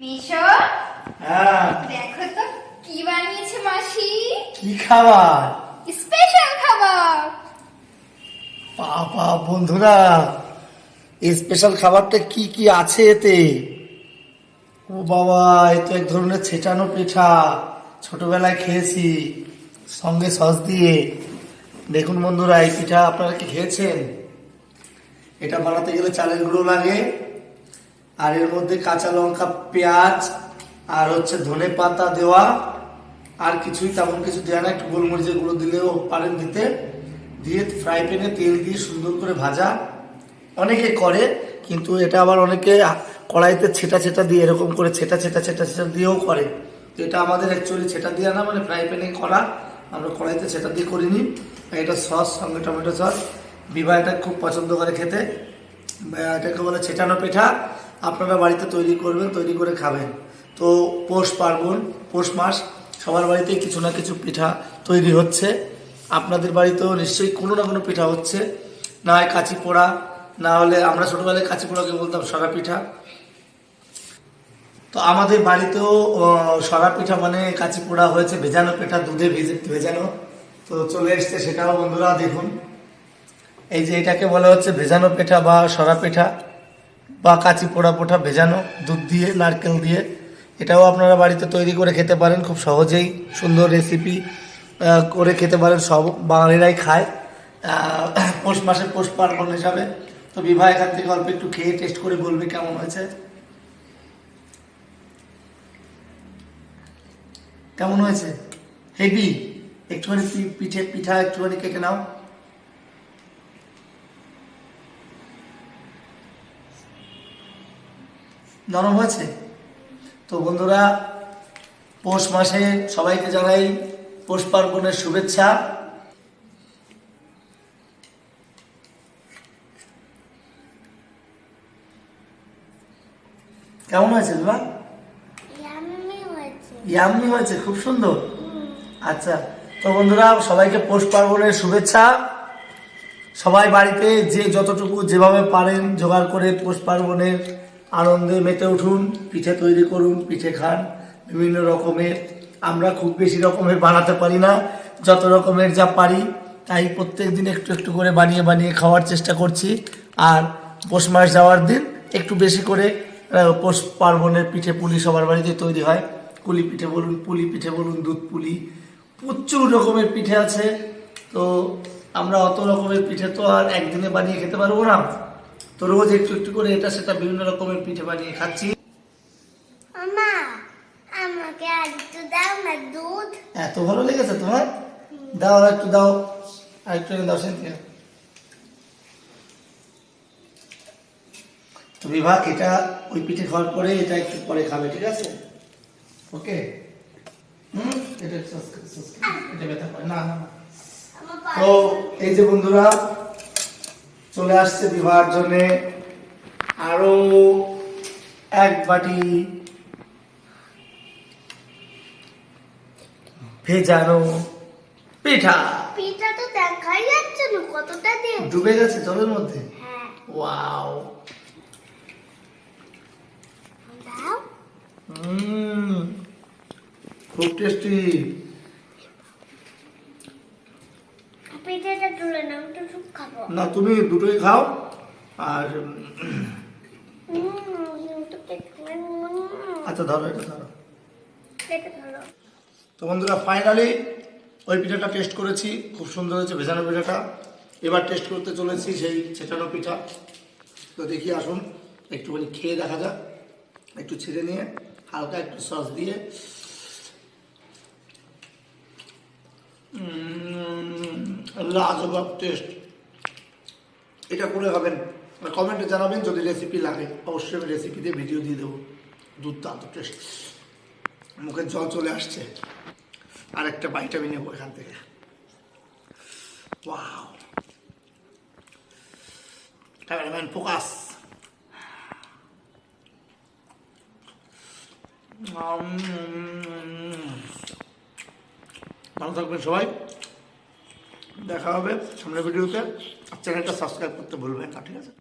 মিশো? হ্যাঁ। দেখো তো কি বানিয়েছে মাসি? কি খাবার? স্পেশাল খাবার। বাবা বন্ধুরা স্পেশাল খাবারটা কি কি আছে এতে? ও বাবা এ তো এক ধরনের ছেটানো পিঠা ছোটবেলায় খেয়েছি সঙ্গে সস দিয়ে। দেখুন বন্ধুরা এই পিঠা আপনারা কি খেয়েছেন? এটা বানাতে গেলে চালের গুঁড়ো লাগে। আর এর মধ্যে কাঁচা লঙ্কা, পেঁয়াজ, আর হচ্ছে ধনে পাতা দেওয়া, আর কিছুই তেমন কিছু দেওয়া না। একটু গোলমরিচের গুঁড়ো দিলেও পারেন দিতে। দিয়ে ফ্রাই প্যানে তেল দিয়ে সুন্দর করে ভাজা। অনেকে করে, কিন্তু এটা আবার অনেকে কড়াইতে ছেটা ছেটা দিয়ে, এরকম করে ছেটা ছেটা ছেটা ছেটা দিয়েও করে। তো এটা আমাদের অ্যাকচুয়ালি ছেটা দিয়ে না মানে ফ্রাই প্যানে করা। আমরা কড়াইতে ছেটা দিয়ে করিনি। এটা সস সঙ্গে টমেটো সস বিবাহ এটা খুব পছন্দ করে খেতে। এটাকে বলে ছেটানো পিঠা। আপনারা বাড়িতে তৈরি করবেন, তৈরি করে খাবেন। তো পৌষ পার্বণ, পৌষ মাস, সবার বাড়িতেই কিছু না কিছু পিঠা তৈরি হচ্ছে। আপনাদের বাড়িতেও নিশ্চয়ই কোনো না কোনো পিঠা হচ্ছে। না হয় কাঁচি পোড়া, না হলে আমরা ছোটোবেলায় কাঁচি পোড়াকে বলতাম সরা পিঠা। তো আমাদের বাড়িতেও সরা পিঠা মানে কাঁচি পোড়া হয়েছে, ভেজানো পিঠা, দুধে ভেজে, ভেজানো। তো চলে এসছে সেটাও বন্ধুরা দেখুন। এই যে এটাকে বলা হচ্ছে ভেজানো পিঠা বা সরা পিঠা। বা কাঁচি পোড়া পোঠা ভেজানো, দুধ দিয়ে, নারকেল দিয়ে, এটাও আপনারা বাড়িতে তৈরি করে খেতে পারেন, খুব সহজেই সুন্দর রেসিপি করে খেতে পারেন, সব বাঙালিরাই খায়। পৌষ মাসে পৌষ পার্বণ হিসাবে। তো বিবাহ এখান থেকে অল্প একটু খেয়ে টেস্ট করে বলবে কেমন হয়েছে। কেমন হয়েছে? হেভি একটুখানি পিঠে পিঠা একটুখানি কেটে নাও। নরম হয়েছে? তো বন্ধুরা পৌষ মাসে সবাইকে জানাই পৌষ পার্বণের শুভেচ্ছা। কেমন হয়েছে হয়েছে। ইয়াম্মি হয়েছে খুব সুন্দর। আচ্ছা তো বন্ধুরা সবাইকে পৌষ পার্বণের শুভেচ্ছা। সবাই বাড়িতে যে যতটুকু যেভাবে পারেন জোগাড় করে পৌষ পার্বণের আনন্দে মেতে উঠুন, পিঠে তৈরি করুন, পিঠে খান। বিভিন্ন রকমের, আমরা খুব বেশি রকমের বানাতে পারি না। যত রকমের যা পারি, তাই প্রত্যেক দিন একটু একটু করে বানিয়ে বানিয়ে খাওয়ার চেষ্টা করছি। আর পৌষ মাস যাওয়ার দিন একটু বেশি করে পৌষ পার্বণের পিঠে পুলি সবার বাড়িতে তৈরি হয়। কুলি পিঠে বলুন, পুলি পিঠে বলুন, দুধ পুলি। প্রচুর রকমের পিঠে আছে। তো আমরা অত রকমের পিঠে তো আর একদিনে বানিয়ে খেতে পারব না। তো রোজ একটু একটু করে এটা সেটা বিভিন্ন রকমের পিঠে বানিয়ে খাচ্ছি। আমাকে আর একটু দাও না দুধ। এত ভালো লেগেছে তোমার? দাও আর একটু দাও। আর একটু দাও সেদিকে তো বিভাগ এটা ওই পিঠে খাওয়ার পরে এটা একটু পরে খাবে ঠিক আছে? ওকে? হুম? এটা এটা ব্যথা করে। না তো এই যে বন্ধুরা চলে আসছে বিবাহের জন্য আরও এক বাটি ভেজানো পিঠা। পিঠা তো দেখাই যাচ্ছে না কতটা দিয়ে ডুবে গেছে জলের মধ্যে? হ্যাঁ। ওয়াও। খুব টেস্টি পিঠাটা তুলে নাও একটু সুপ খাব না তুমি দুটোই খাও আর আচ্ছা ধরো এটা ধরো। তো বন্ধুরা ফাইনালি ওই পিঠাটা টেস্ট করেছি খুব সুন্দর হয়েছে ভেজানো পিঠাটা। এবার টেস্ট করতে চলেছি সেই ছেটানো পিঠা। তো দেখি আসুন একটুখানি খেয়ে দেখা যাক একটু ছিঁড়ে নিয়ে হালকা একটু সস দিয়ে লাজবাব টেস্ট এটা করে খাবেন। কমেন্টে জানাবেন যদি রেসিপি লাগে। অবশ্যই আমি রেসিপি দিয়ে ভিডিও দিয়ে দেবো। দুর্দান্ত টেস্ট মুখে জল চলে আসছে। আর একটা আমি নেব এখান থেকে। ওয়াও ক্যামেরাম্যান ফোকাস ভালো থাকবেন সবাই। দেখা হবে সামনের ভিডিওতে। চ্যানেলটা সাবস্ক্রাইব করতে ভুলবেন না ঠিক আছে?